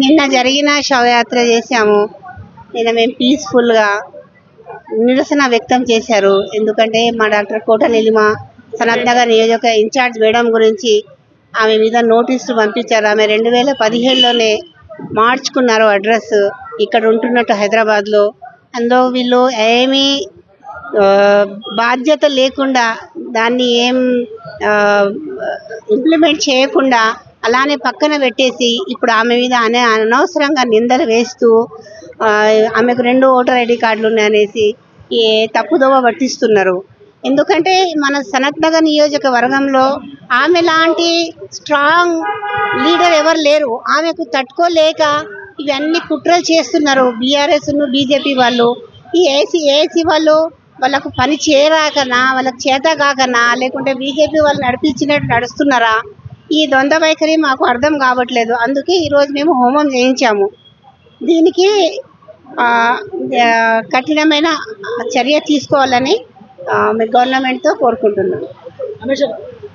నిన్న జరిగిన శవయాత్ర చేశాము. నిన్న మేము పీస్ఫుల్గా నిరసన వ్యక్తం చేశారు. ఎందుకంటే మా డాక్టర్ కోట నిలిమ సనత్నగర్ నియోజక ఇన్ఛార్జ్ మేడం గురించి ఆమె మీద నోటీసులు పంపించారు. ఆమె రెండు వేల పదిహేడులోనే మార్చుకున్నారు అడ్రస్ ఇక్కడ ఉంటున్నట్టు హైదరాబాద్లో. అందులో వీళ్ళు ఏమీ బాధ్యత లేకుండా దాన్ని ఏం ఇంప్లిమెంట్ చేయకుండా అలానే పక్కన పెట్టేసి ఇప్పుడు ఆమె మీద అనే అనవసరంగా నిందలు వేస్తూ ఆమెకు రెండు ఓటర్ ఐడి కార్డులు ఉన్నాయనేసి ఏ తప్పుదోవ పట్టిస్తున్నారు. ఎందుకంటే మన సనత్నగర్ నియోజకవర్గంలో ఆమె లాంటి స్ట్రాంగ్ లీడర్ ఎవరు లేరు. ఆమెకు తట్టుకోలేక ఇవన్నీ కుట్రలు చేస్తున్నారు బీఆర్ఎస్ బీజేపీ వాళ్ళు. ఈ ఏసీ ఏసీ వాళ్ళు వాళ్ళకు పని చేయరాకనా వాళ్ళకి చేత కాకనా లేకుంటే బీజేపీ వాళ్ళు నడిపించినట్టు నడుస్తున్నారా? ఈ ద్వంద్వ వైఖరి మాకు అర్థం కావట్లేదు. అందుకే ఈరోజు మేము హోమం చేయించాము. దీనికి కఠినమైన చర్య తీసుకోవాలని గవర్నమెంట్తో కోరుకుంటున్నాం.